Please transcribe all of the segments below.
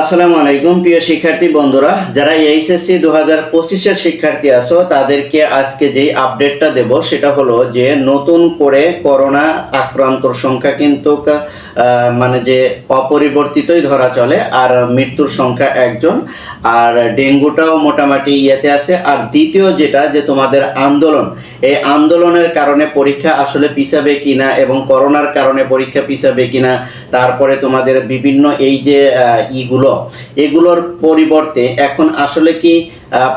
আসসালামু আলাইকুম, প্রিয় শিক্ষার্থী বন্ধুরা। যারা এইচএসসি দু হাজার পঁচিশের শিক্ষার্থী আছো, তাদেরকে আজকে যেই আপডেটটা দেব, সেটা হলো যে নতুন করে করোনা আক্রান্তর সংখ্যা কিন্তু মানে যে অপরিবর্তিতই ধরা চলে, আর মৃত্যুর সংখ্যা একজন। আর ডেঙ্গুটাও মোটামুটি ইয়েতে আছে। আর দ্বিতীয় যেটা, যে তোমাদের আন্দোলন, এই আন্দোলনের কারণে পরীক্ষা আসলে পিছাবে কিনা এবং করোনার কারণে পরীক্ষা পিছাবে কিনা, তারপরে তোমাদের বিভিন্ন এই যে ইগুলো এগুলোর পরিবর্তে এখন আসলে কি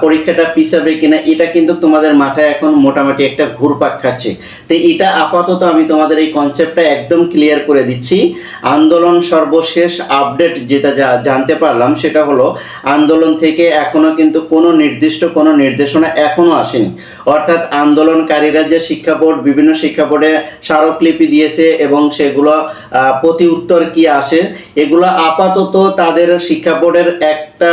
পরীক্ষাটা পিছাবে কিনা, এটা কিন্তু তোমাদের মাথায় এখন মোটামুটি একটা ঘুরপাক খাচ্ছে। তো এটা আপাতত আমি তোমাদের এই কনসেপ্টটা একদম ক্লিয়ার করে দিচ্ছি। আন্দোলন সর্বশেষ আপডেট যেটা জানতে পারলাম সেটা হলো, আন্দোলন থেকে এখনও কিন্তু কোনো নির্দিষ্ট কোনো নির্দেশনা এখনও আসেনি। অর্থাৎ আন্দোলনকারীরা যে শিক্ষা বোর্ড, বিভিন্ন শিক্ষা বোর্ডে স্মারকলিপি দিয়েছে এবং সেগুলো প্রতি উত্তর কি আসে, এগুলো আপাতত তাদের শিক্ষা বোর্ডের একটা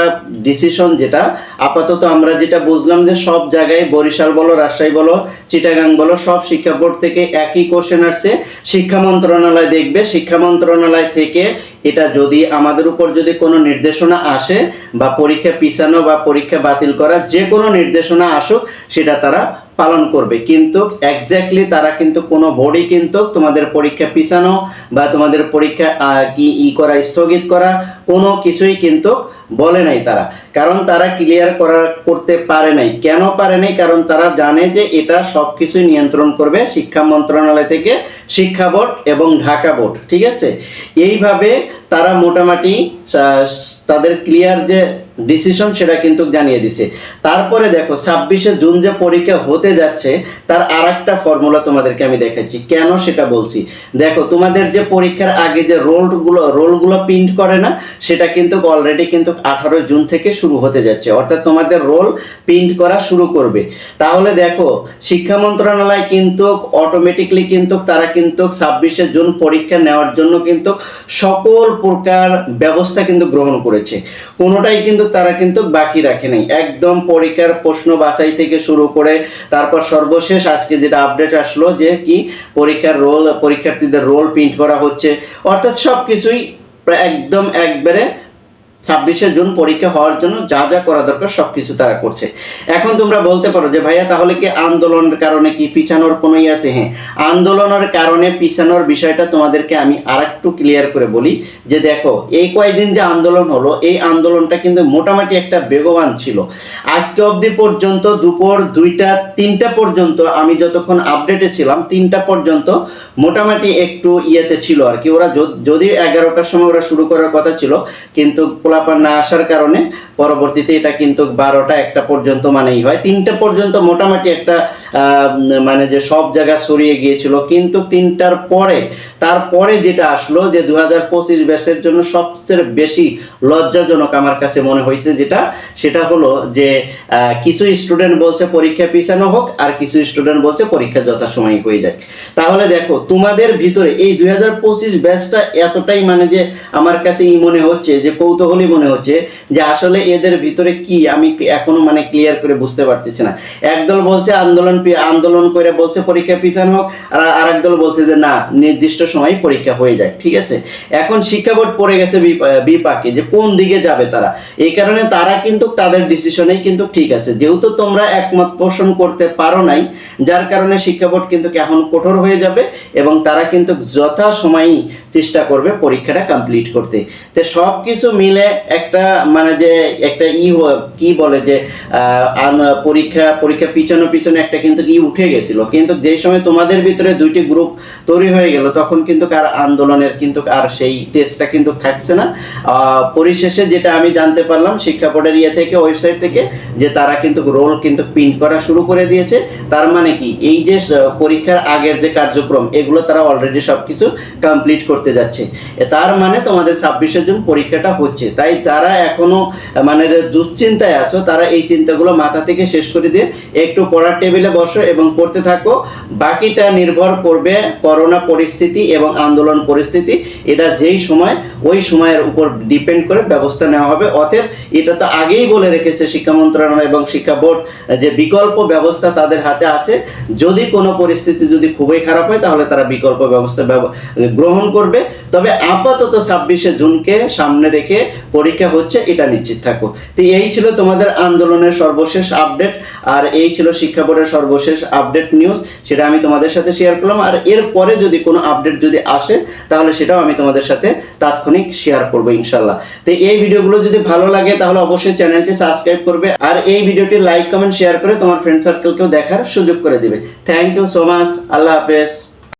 ডিসিশন যেটা আপাতত আমরা যেটা বুঝলাম যে সব জায়গায় বরিশাল বলো, রাজশাহী বলো, চিটাগাং বলো, সব শিক্ষা বোর্ড থেকে একই কোশ্চেন আসছে। শিক্ষা মন্ত্রণালয় দেখবে। শিক্ষা মন্ত্রণালয় থেকে এটা যদি আমাদের উপর যদি কোনো নির্দেশনা আসে বা পরীক্ষা পিছানো বা পরীক্ষা বাতিল করা যে কোনো নির্দেশনা আসুক, সেটা তারা পালন করবে। কিন্তু এক্স্যাক্টলি তারা কিন্তু কোনো বোর্ডই কিন্তু তোমাদের পরীক্ষা পিছানো বা তোমাদের পরীক্ষা কি, ই করা, স্থগিত করা কোনো কিছুই কিন্তু বলে নাই তারা। কারণ তারা ক্লিয়ার করা, করতে পারে নাই। কেন পারে নাই? কারণ তারা জানে যে এটা সব কিছুই নিয়ন্ত্রণ করবে শিক্ষা মন্ত্রণালয় থেকে শিক্ষা বোর্ড এবং ঢাকা বোর্ড। ঠিক আছে? এইভাবে তারা মোটামুটি তাদের ক্লিয়ার যে ডিসিশন সেটা কিন্তু জানিয়ে দিছে। তারপরে দেখো, ছাব্বিশে জুন যে পরীক্ষা হতে যাচ্ছে, তার আর একটা ফর্মুলা তোমাদেরকে আমি দেখাচ্ছি। কেন সেটা বলছি? দেখো, তোমাদের যে পরীক্ষার আগে যে রোলগুলো রোলগুলো প্রিন্ট করে না, সেটা কিন্তু অলরেডি কিন্তু আঠারো জুন থেকে শুরু হতে যাচ্ছে। অর্থাৎ তোমাদের রোল প্রিন্ট করা শুরু করবে। তাহলে দেখো, শিক্ষা মন্ত্রণালয় কিন্তু অটোমেটিকলি কিন্তু তারা কিন্তু ছাব্বিশে জুন পরীক্ষা নেওয়ার জন্য কিন্তু সকল প্রকার ব্যবস্থা কিন্তু গ্রহণ করেছে। কোনোটাই কিন্তু তারা কিন্তু বাকি রাখে নাই। একদম পরীক্ষার প্রশ্ন বাছাই থেকে শুরু করে তারপর সর্বশেষ আজকে যেটা আপডেট আসলো যে কি পরীক্ষার রোল পরীক্ষার্থীদের রোল প্রিন্ট করা হচ্ছে। অর্থাৎ সব কিছুই একদম একবারে ছাব্বিশে জুন পরীক্ষা হওয়ার জন্য যা যা করা দরকার সব কিছু তারা করছে। এখন তোমরা বলতে পারো যে, ভাইয়া, তাহলে কি আন্দোলনের কারণে কি পিছানোর কোনো ই আছে? হ্যাঁ আন্দোলনের কারণে পিছানোর বিষয়টা তোমাদেরকে আমি আর একটু ক্লিয়ার করে বলি যে, দেখো, এই কয়েকদিন যে আন্দোলন হলো, এই আন্দোলনটা কিন্তু মোটামুটি একটা বেগবান ছিল। আজকে অবধি পর্যন্ত দুপুর দুইটা, তিনটা পর্যন্ত আমি যতক্ষণ আপডেটে ছিলাম, তিনটা পর্যন্ত মোটামুটি একটু ইয়েতে ছিল আর কি। ওরা যদি এগারোটার সময় ওরা শুরু করার কথা ছিল, কিন্তু পোলাপান না আসার কারণে পরবর্তীতে এটা কিন্তু বারোটা একটা পর্যন্ত মানেই হয়। তিনটা পর্যন্ত মোটামুটি একটা মানে যে সব জায়গা সরিয়ে গিয়েছিল। কিন্তু তিনটার পরে, তারপরে যেটা আসলো যে দু হাজার পঁচিশ ব্যাসের জন্য সবচেয়ে বেশি লজ্জাজনক আমার কাছে মনে হয়েছে যেটা, সেটা হলো যে কিছু স্টুডেন্ট বলছে পরীক্ষা পিছানো হোক আর কিছু স্টুডেন্ট বলছে পরীক্ষা যথাসময় হয়ে যাক। তাহলে দেখো, তোমাদের ভিতরে এই দুই হাজার পঁচিশ ব্যাচটা এতটাই মানে যে আমার কাছে ই মনে হচ্ছে যে কৌতূহলী মনে হচ্ছে যে আসলে এদের ভিতরে কি আমি এখনও মানে ক্লিয়ার করে বুঝতে পারতেছি না। একদল বলছে আন্দোলন আন্দোলন করে বলছে পরীক্ষা পিছানো হোক, আর আরেক দল বলছে যে না, নির্দিষ্ট সময় পরীক্ষা হয়ে যায়, ঠিক আছে? এখন শিক্ষা বোর্ড পড়ে গেছে বিপাকে যে কোন দিকে যাবে তারা। এই কারণে তারা কিন্তু তাদের ডিসিশনেই কিন্তু ঠিক আছে। যেহেতু তোমরা একমত পোষণ করতে পারো নাই, যার কারণে শিক্ষা বোর্ড কিন্তু এখন কঠোর হয়ে যাবে এবং তারা কিন্তু যথা সময়ই চেষ্টা করবে পরীক্ষাটা কমপ্লিট করতে। তো সব কিছু মিলে একটা মানে যে একটা ই কি বলে যে পরীক্ষা পরীক্ষা পিছনে পিছনে একটা কিন্তু ই উঠে গেছিল। কিন্তু যে সময় তোমাদের ভিতরে দুইটি গ্রুপ তৈরি হয়ে গেল, তখন কিন্তু আর আন্দোলনের কিন্তু আর সেই তেজটা কিন্তু থাকছে না। পরিশেষে যেটা আমি জানতে পারলাম, শিক্ষা বোর্ডের ইয়ে থেকে, ওয়েবসাইট থেকে, যে তারা কিন্তু রোল কিন্তু প্রিন্ট করা শুরু করে দিয়েছে। তার মানে কি, এই যে পরীক্ষার আগের যে কার্যক্রম, এগুলো তারা অলরেডি সবকিছু কমপ্লিট করতে যাচ্ছে। তার মানে তোমাদের ছাব্বিশে জুন পরীক্ষাটা হচ্ছে। তাই যারা এখনও মানে দুশ্চিন্তায় আছো, তারা এই চিন্তাগুলো মাথা থেকে শেষ করে দিয়ে একটু পড়ার টেবিলে বসো এবং পড়তে থাকো। বাকিটা নির্ভর করবে করোনা পরিস্থিতি এবং আন্দোলন পরিস্থিতি। এটা যেই সময়, ওই সময়ের উপর ডিপেন্ড করে ব্যবস্থা নেওয়া হবে। অতএব এটা তো আগেই বলে রেখেছে শিক্ষা মন্ত্রণালয় এবং শিক্ষা বোর্ড যে বিকল্প ব্যবস্থা তাদের হাতে আছে। যদি কোনো পরিস্থিতি যদি খুবই খারাপ হয়, তাহলে তারা বিকল্প ব্যবস্থা গ্রহণ করবে। তবে আপাতত ছাব্বিশে জুনকে সামনে রেখে পরীক্ষা হচ্ছে, এটা নিশ্চিত থাকো। তো এই ছিল তোমাদের আন্দোলনের সর্বশেষ আপডেট, আর এই ছিল শিক্ষা বোর্ডের সর্বশেষ আপডেট নিউজ। সেটা আমি তোমাদের সাথে শেয়ার করলাম, আর এরপরে যদি কোনো আপডেট যদি আসে, তাহলে সেটাও আমি তোমাদের সাথে তাৎক্ষণিক শেয়ার করব ইনশাল্লাহ তো এই ভিডিওগুলো যদি ভালো লাগে, তাহলে অবশ্যই চ্যানেলটি সাবস্ক্রাইব করবে, আর এই ভিডিওটি লাইক কমেন্ট শেয়ার করে তোমার ফ্রেন্ড সার্কেলকেও দেখার সুযোগ করে দিবে। থ্যাংক ইউ সো মাচ আল্লাহ হাফেজ।